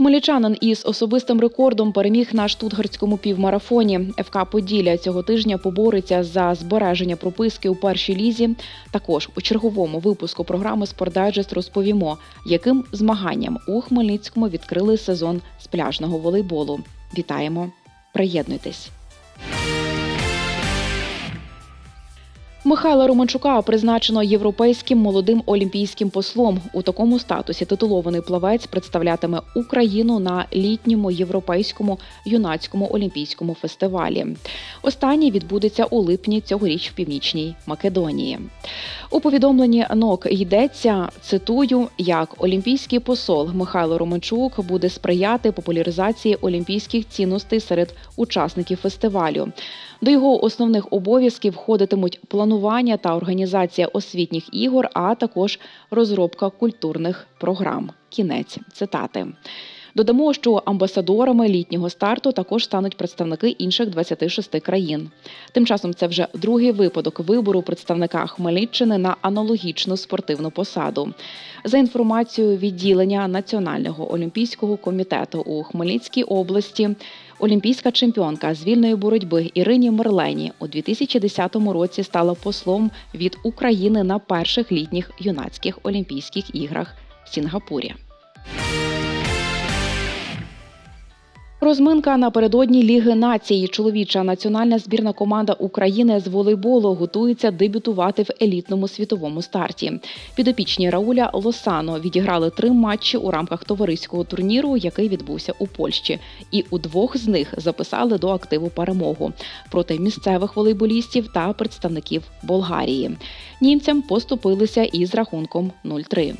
Хмельничанин із особистим рекордом переміг на штутгартському півмарафоні. ФК Поділля цього тижня побореться за збереження прописки у першій лізі. Також у черговому випуску програми «Спортдайджест» розповімо, яким змаганням у Хмельницькому відкрили сезон з пляжного волейболу. Вітаємо! Приєднуйтесь! Михайла Романчука призначено європейським молодим олімпійським послом. У такому статусі титулований плавець представлятиме Україну на літньому європейському юнацькому олімпійському фестивалі. Останній відбудеться у липні цьогоріч в північній Македонії. У повідомленні НОК йдеться цитую, як олімпійський посол Михайло Романчук буде сприяти популяризації олімпійських цінностей серед учасників фестивалю. До його основних обов'язків входитимуть планування та організація освітніх ігор, а також розробка культурних програм. Кінець цитати. Додамо, що амбасадорами літнього старту також стануть представники інших 26 країн. Тим часом це вже другий випадок вибору представника Хмельниччини на аналогічну спортивну посаду. За інформацією відділення Національного олімпійського комітету у Хмельницькій області, олімпійська чемпіонка з вільної боротьби Ірині Мерлені у 2010 році стала послом від України на перших літніх юнацьких олімпійських іграх в Сінгапурі. Розминка напередодні Ліги націй. Чоловіча національна збірна команда України з волейболу готується дебютувати в елітному світовому старті. Підопічні Рауля Лосано відіграли три матчі у рамках товариського турніру, який відбувся у Польщі, і у двох з них записали до активу перемогу проти місцевих волейболістів та представників Болгарії. Німцям поступилися із рахунком 0-3.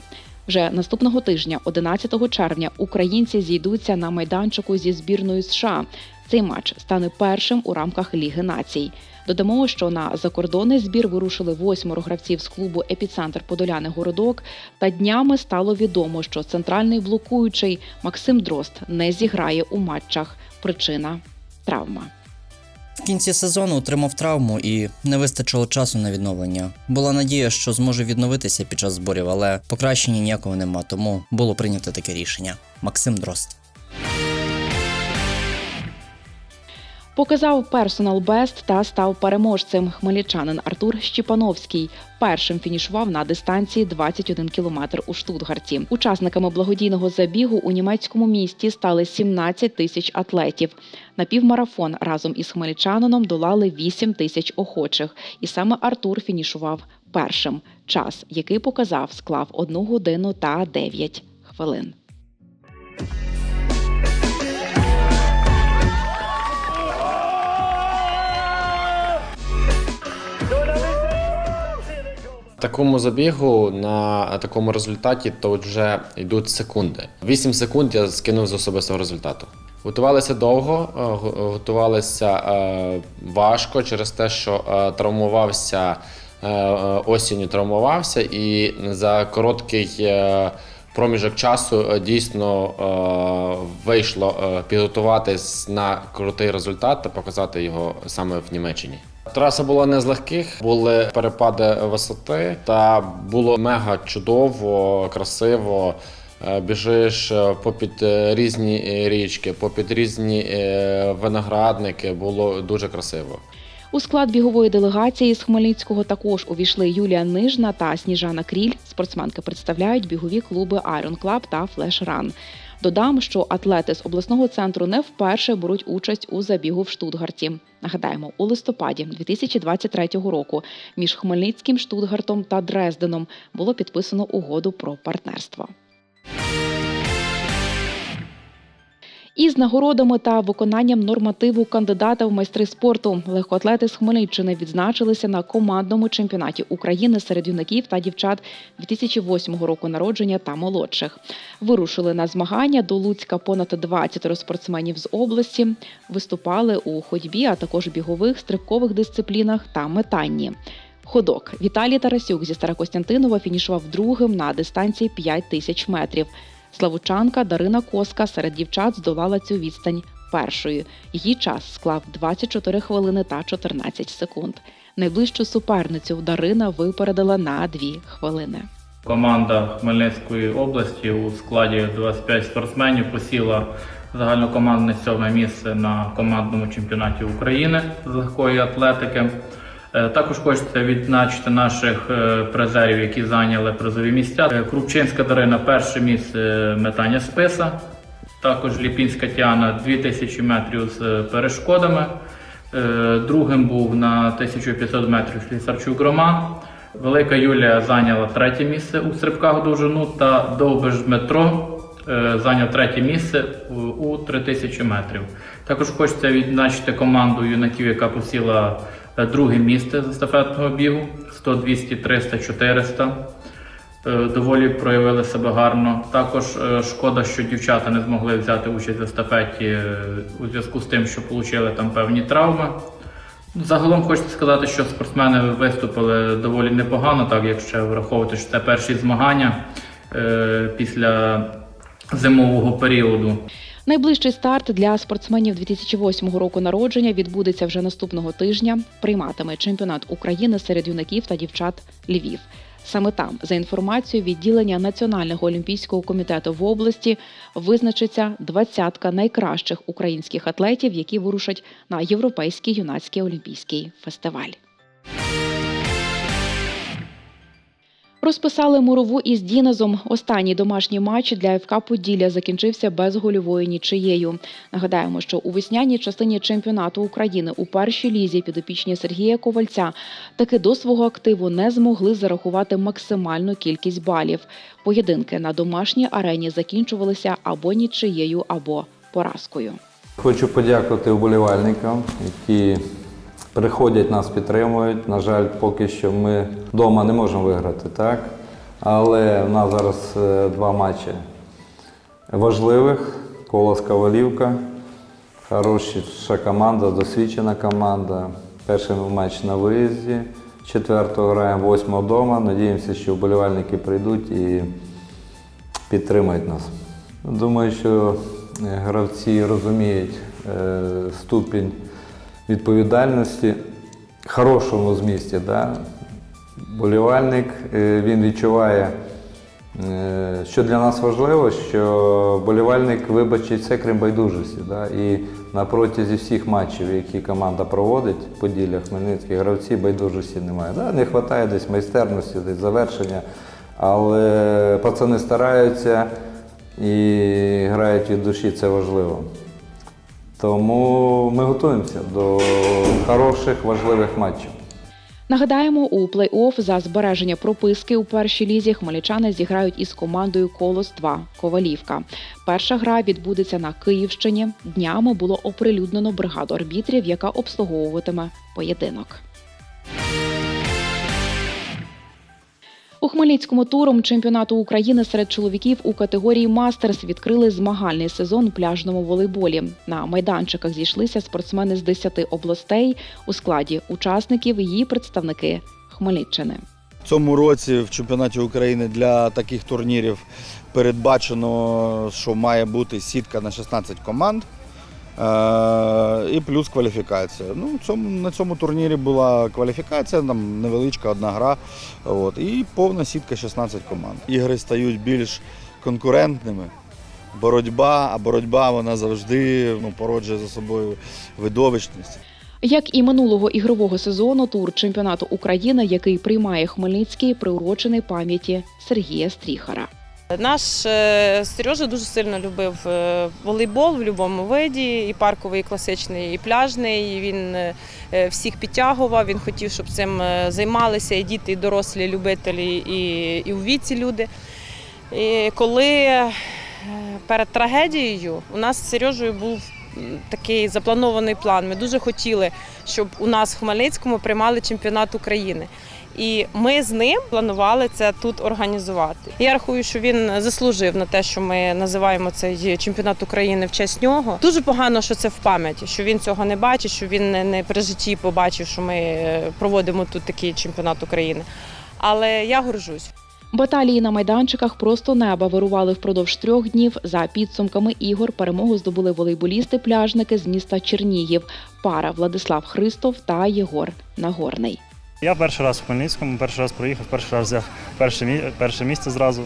Вже наступного тижня, 11 червня, українці зійдуться на майданчику зі збірною США. Цей матч стане першим у рамках Ліги націй. Додамо, що на закордонний збір вирушили восьмеро гравців з клубу Епіцентр Подоляний Городок. Та днями стало відомо, що центральний блокуючий Максим Дрозд не зіграє у матчах. Причина травма. В кінці сезону отримав травму і не вистачило часу на відновлення. Була надія, що зможе відновитися під час зборів, але покращення ніякого нема, тому було прийнято таке рішення. Максим Дрозд. Показав персонал бест та став переможцем. Хмельничанин Артур Щепановський першим фінішував на дистанції 21 кілометр у Штутгарті. Учасниками благодійного забігу у німецькому місті стали 17 тисяч атлетів. На півмарафон разом із хмельничанином долали 8 тисяч охочих. І саме Артур фінішував першим. Час, який показав, склав 1 годину та 9 хвилин. Такому забігу на такому результаті то вже йдуть секунди. 8 секунд я скинув з особистого результату. Готувалися довго, е, готувалися е, важко через те, що е, травмувався е, е, осінню травмувався, і за короткий е, проміжок часу е, дійсно е, вийшло е, підготуватись на крутий результат та показати його саме в Німеччині. Траса була не з легких, були перепади висоти, та було мега чудово, красиво. Е, Біжиш е, попід е, різні річки, попід різні виноградники. Було дуже красиво. У склад бігової делегації з Хмельницького також увійшли Юлія Нижна та Сніжана Кріль. Спортсменки представляють бігові клуби Iron Club та Flash Run. Додам, що атлети з обласного центру не вперше беруть участь у забігу в Штутгарті. Нагадаємо, у листопаді 2023 року між Хмельницьким, Штутгартом та Дрезденом було підписано угоду про партнерство. Із нагородами та виконанням нормативу кандидата в майстри спорту легкоатлети з Хмельниччини відзначилися на командному чемпіонаті України серед юнаків та дівчат 2008 року народження та молодших. Вирушили на змагання до Луцька понад 20 спортсменів з області. Виступали у ходьбі, а також бігових, стрибкових дисциплінах та метанні. Ходок Віталій Тарасюк зі Старокостянтинова фінішував другим на дистанції 5 тисяч метрів. Славучанка Дарина Коска серед дівчат здолала цю відстань першою. Її час склав 24 хвилини та 14 секунд. Найближчу суперницю Дарина випередила на 2 хвилини. Команда Хмельницької області у складі 25 спортсменів посіла загальнокомандне сьоме місце на командному чемпіонаті України з легкої атлетики. Е, Також хочеться відзначити наших е, призерів, які зайняли призові місця. Е, Крупчинська Дарина перше місце метання списа. Також Ліпінська Тіана 2000 метрів з перешкодами. Другим був на 1500 метрів Слісарчук Роман. Велика Юлія зайняла третє місце у стрибках довжину та Довбиш Дмитро е, зайняв третє місце у- у 3000 метрів. Також хочеться відзначити команду юнаків, яка посіла друге місце з естафетного бігу 100, 200, 300, 400 е, доволі проявили себе гарно. Також е, шкода, що дівчата не змогли взяти участь в естафеті е, у зв'язку з тим, що отримали там певні травми. Загалом хочеться сказати, що спортсмени виступили доволі непогано, так якщо враховувати, що це перші змагання е, після зимового періоду. Найближчий старт для спортсменів 2008 року народження відбудеться вже наступного тижня. Прийматиме чемпіонат України серед юнаків та дівчат Львів. Саме там, за інформацією відділення Національного олімпійського комітету в області, визначиться двадцятка найкращих українських атлетів, які вирушать на європейський юнацький олімпійський фестиваль. Розписали мурову із Дінезом. Останній домашній матч для ФК Поділля закінчився безгольовою нічиєю. Нагадаємо, що у весняній частині чемпіонату України у першій лізі підопічні Сергія Ковальця таки до свого активу не змогли зарахувати максимальну кількість балів. Поєдинки на домашній арені закінчувалися або нічиєю, або поразкою. Хочу подякувати вболівальникам, які приходять, нас підтримують. На жаль, поки що ми вдома не можемо виграти, так? Але в нас зараз е, два матчі важливих. Колос Ковалівка, хороша команда, досвідчена команда. Перший матч на виїзді, четвертого граємо, восьмого вдома. Надіємося, що вболівальники прийдуть і підтримають нас. Думаю, що е, гравці розуміють е, ступінь відповідальності хорошому змісті. Да? Болівальник е, він відчуває, е, що для нас важливо, що болівальник вибачить все крім байдужості. Да? І на протязі всіх матчів, які команда проводить, Поділля, Хмельницький, гравці байдужості немає. Да? Не вистачає десь майстерності, десь завершення, але пацани стараються і грають від душі, це важливо. Тому ми готуємося до хороших, важливих матчів. Нагадаємо, у плей-офф за збереження прописки у першій лізі хмельничани зіграють із командою Колос 2 Ковалівка. Перша гра відбудеться на Київщині. Днями було оприлюднено бригаду арбітрів, яка обслуговуватиме поєдинок. Хмельницькому туром чемпіонату України серед чоловіків у категорії Мастерс відкрили змагальний сезон у пляжному волейболі. На майданчиках зійшлися спортсмени з 10 областей у складі учасників її представники Хмельниччини. Цьому році в чемпіонаті України для таких турнірів передбачено, що має бути сітка на 16 команд і плюс кваліфікація. Ну, цьому, на цьому турнірі була кваліфікація, там невеличка одна гра, от, і повна сітка 16 команд. Ігри стають більш конкурентними. Боротьба, а боротьба вона завжди ну, породжує за собою видовищність. Як і минулого ігрового сезону, тур чемпіонату України, який приймає Хмельницький, приурочений пам'яті Сергія Стріхара. Наш е, Сережа дуже сильно любив е, волейбол в будь-якому виді, і парковий, і класичний, і пляжний. І Він е, всіх підтягував. Він хотів, щоб цим займалися і діти, і дорослі любителі, і, і у віці люди. І коли перед трагедією у нас з Сережею був такий запланований план. Ми дуже хотіли, щоб у нас в Хмельницькому приймали чемпіонат України. І ми з ним планували це тут організувати. Я рахую, що він заслужив на те, що ми називаємо цей чемпіонат України в честь нього. Дуже погано, що це в пам'яті, що він цього не бачить, що він не, при житті побачив, що ми е, проводимо тут такий чемпіонат України. Але я горжусь. Баталії на майданчиках просто неба вирували впродовж трьох днів. За підсумками ігор перемогу здобули волейболісти-пляжники з міста Чернігів, пара Владислав Христов та Єгор Нагорний. Я перший раз в Хмельницькому, перший раз проїхав, перший раз взяв перше, перше місце зразу.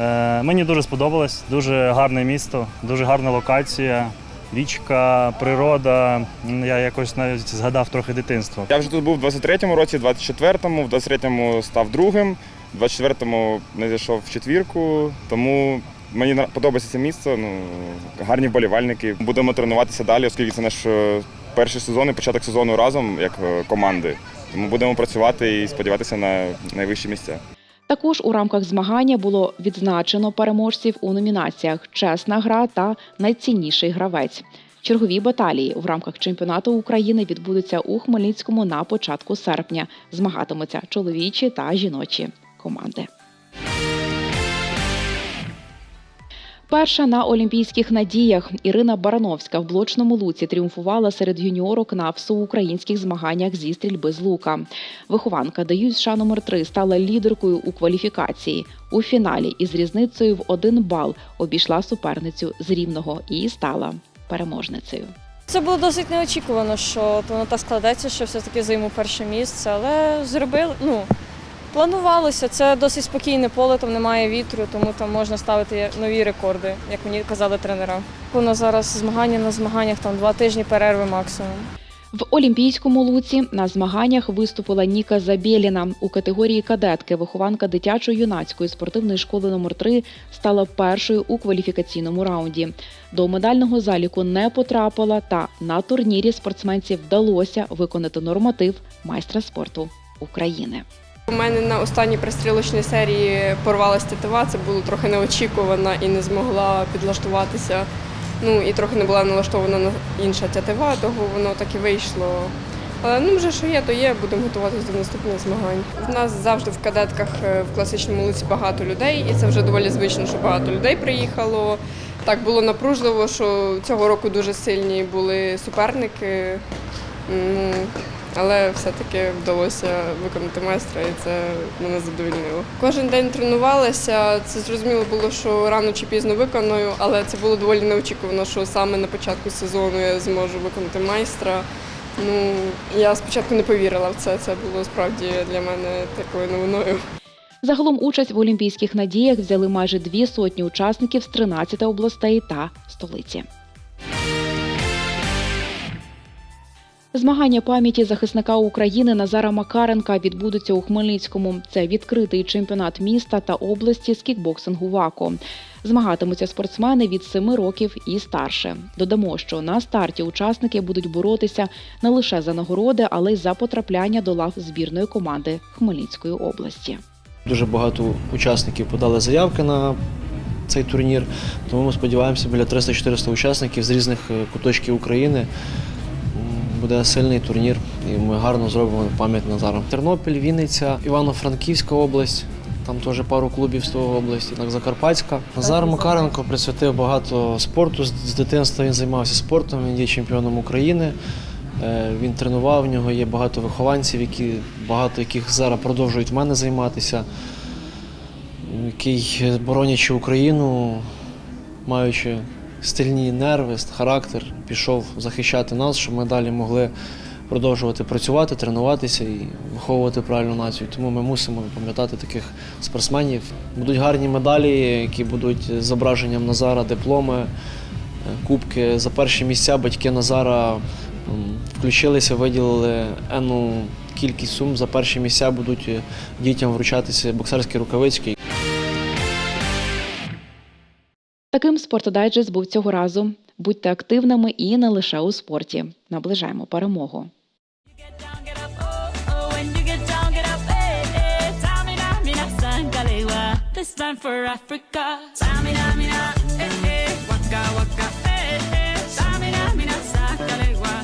Е, мені дуже сподобалось, дуже гарне місто, дуже гарна локація, річка, природа. Я якось навіть згадав трохи дитинство. Я вже тут був в 23-му році, 24-му, в 23-му став другим, в 24-му не зайшов в четвірку, тому мені подобається це місце. Ну, гарні вболівальники. Будемо тренуватися далі, оскільки це наш е, перший сезон і початок сезону разом як е, команди. Тому будемо працювати і сподіватися на найвищі місця. Також у рамках змагання було відзначено переможців у номінаціях Чесна гра та Найцінніший гравець. Чергові баталії в рамках чемпіонату України відбудуться у Хмельницькому на початку серпня. Змагатимуться чоловічі та жіночі команди. Перша на Олімпійських надіях Ірина Барановська в блочному луці тріумфувала серед юніорок на всеукраїнських змаганнях зі стрільби з лука. Вихованка ДЮС США номер 3 стала лідеркою у кваліфікації. У фіналі із різницею в один бал обійшла суперницю з рівного і стала переможницею. Це було досить неочікувано, що воно так складеться, що все-таки займу перше місце, але зробили. Ну, планувалося. Це досить спокійне поле, там немає вітру, тому там можна ставити нові рекорди, як мені казали тренера. Воно зараз змагання на змаганнях, там два тижні перерви максимум. В Олімпійському луці на змаганнях виступила Ніка Забєліна. У категорії кадетки вихованка дитячо-юнацької спортивної школи номер 3 стала першою у кваліфікаційному раунді. До медального заліку не потрапила, та на турнірі спортсменці вдалося виконати норматив майстра спорту України. У мене на останній пристрілочній серії порвалась тетива, це було трохи неочікувано і не змогла підлаштуватися. Ну і трохи не була налаштована на інша тетива, того воно так і вийшло. Але ну вже що є, то є, будемо готуватися до наступних змагань. В нас завжди в кадетках е, в класичному луці багато людей, і це вже доволі звично, що багато людей приїхало. Так було напружливо, що цього року дуже сильні були суперники. Але все-таки вдалося виконати майстра, і це мене задовольнило. Кожен день тренувалася. Це зрозуміло було, що рано чи пізно виконую, але це було доволі неочікувано, що саме на початку сезону я зможу виконати майстра. Ну я спочатку не повірила в це. Це було справді для мене такою новиною. Загалом участь в Олімпійських надіях взяли майже дві сотні учасників з 13 областей та столиці. Змагання пам'яті захисника України Назара Макаренка відбудуться у Хмельницькому. Це відкритий чемпіонат міста та області з кікбоксингу ВАКО. Змагатимуться спортсмени від 7 років і старше. Додамо, що на старті учасники будуть боротися не лише за нагороди, але й за потрапляння до лав збірної команди Хмельницької області. Дуже багато учасників подали заявки на цей турнір, тому ми сподіваємося, біля 300-400 учасників з різних е, куточків України. Буде сильний турнір, і ми гарно зробимо пам'ять Назару. Тернопіль, Вінниця, Івано-Франківська область. Там теж пару клубів з того області, так Закарпатська. Назар Макаренко присвятив багато спорту. З з дитинства він займався спортом, він є чемпіоном України. Е, Він тренував, в нього є багато вихованців, які, багато яких зараз продовжують в мене займатися, який, е, боронячи Україну, маючи стильні нерви, характер, пішов захищати нас, щоб ми далі могли продовжувати працювати, тренуватися і виховувати правильну націю. Тому ми мусимо пам'ятати таких спортсменів. Будуть гарні медалі, які будуть з зображенням Назара, дипломи, е, кубки. За перші місця батьки Назара включилися, виділили енну кількість сум. За перші місця будуть е, дітям вручатися боксерські рукавички. Таким спортодайджест був цього разу. Будьте активними і не лише у спорті. Наближаємо перемогу. This time for Africa. Samina, mina, eh, eh, waka, waka, eh, eh. Samina, mina, sakalewa.